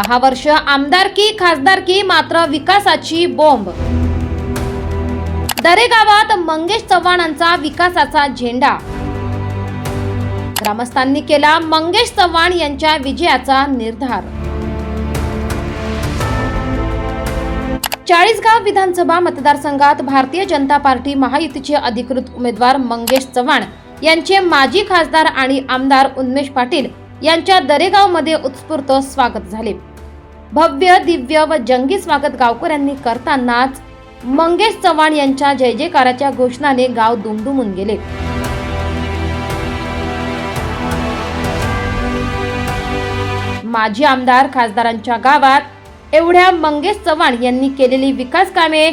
दहा वर्ष आमदारकी खासदारकी मात्र विकासाची बोंब. दरेगावात मंगेश चव्हाणांचा विकासाचा झेंडा. ग्रामस्थांनी केला मंगेश चव्हाण यांच्या विजयाचा निर्धार. चाळीसगाव विधानसभा मतदारसंघात भारतीय जनता पार्टी महायुतीचे अधिकृत उमेदवार मंगेश चव्हाण यांचे माजी खासदार आणि आमदार उन्मेश पाटील यांच्या दरेगावमध्ये उत्स्फूर्त स्वागत झाले. भव्य दिव्य व जंगी स्वागत गावकऱ्यांनी करतानाच मंगेश चव्हाण यांच्या जय जयकाराच्या घोषणाने गाव दुमदुमून गेले. माजी आमदार खासदारांच्या गावात एवढ्या मंगेश चव्हाण यांनी केलेली विकास कामे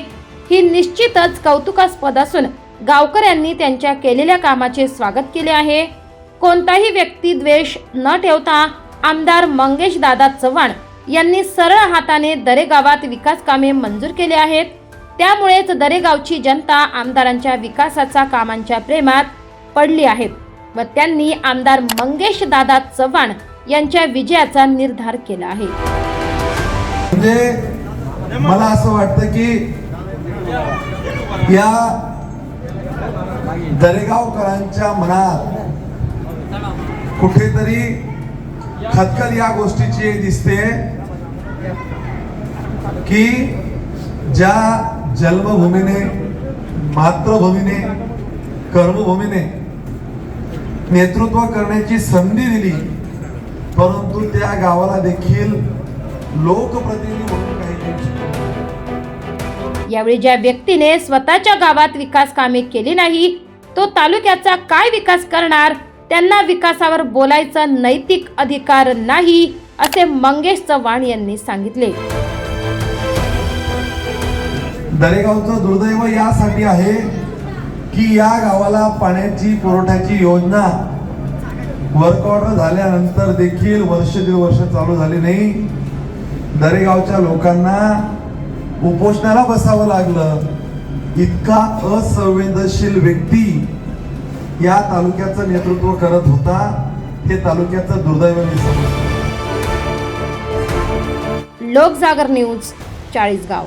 ही निश्चितच कौतुकास्पद असून गावकऱ्यांनी त्यांच्या केलेल्या कामाचे स्वागत केले आहे. कोणताही व्यक्ती द्वेष न ठेवता आमदार मंगेश दादा चव्हाण यांनी सरळ हाताने दरेगावात विकास कामे मंजूर केले आहेत. त्यामुळेच दरेगावची जनता आमदारांच्या विकासाचा कामांच्या प्रेमात पडली आहे व त्यांनी आमदार मंगेश दादा चव्हाण यांच्या विजयाचा निर्धार केला आहे. म्हणजे मला असं वाटतं की या दरेगावकरांच्या मनात कुठेतरी खतखत या गोष्टीची दिसते. की ज्या जन्मभूमीने मातृभूमीने कर्मभूमीने नेतृत्व करण्याची संधी दिली परंतु त्या गावाला देखील लोकप्रतिनिधी म्हणून काही यावेळी ज्या व्यक्तीने स्वतःच्या गावात विकास कामे केली नाही तो तालुक्याचा काय विकास करणार त्यांना विकासावर बोलायचा नैतिक अधिकार नाही असे मंगेश चव्हाण यांनी सांगितले. दरेगावचं दुर्दैव यासाठी आहे की या गावाला पाण्याची पुरवठ्याची योजना वर्क ऑर्डर झाल्यानंतर देखील वर्ष दीड वर्ष चालू झाली नाही. दरेगावच्या लोकांना उपोषणाला बसावं लागलं. इतका असंवेदनशील व्यक्ती या तालुक्याचं नेतृत्व करत होता हे तालुक्याचं दुर्दैव मी समजतो. लोकजागर न्यूज चाळीसगाव.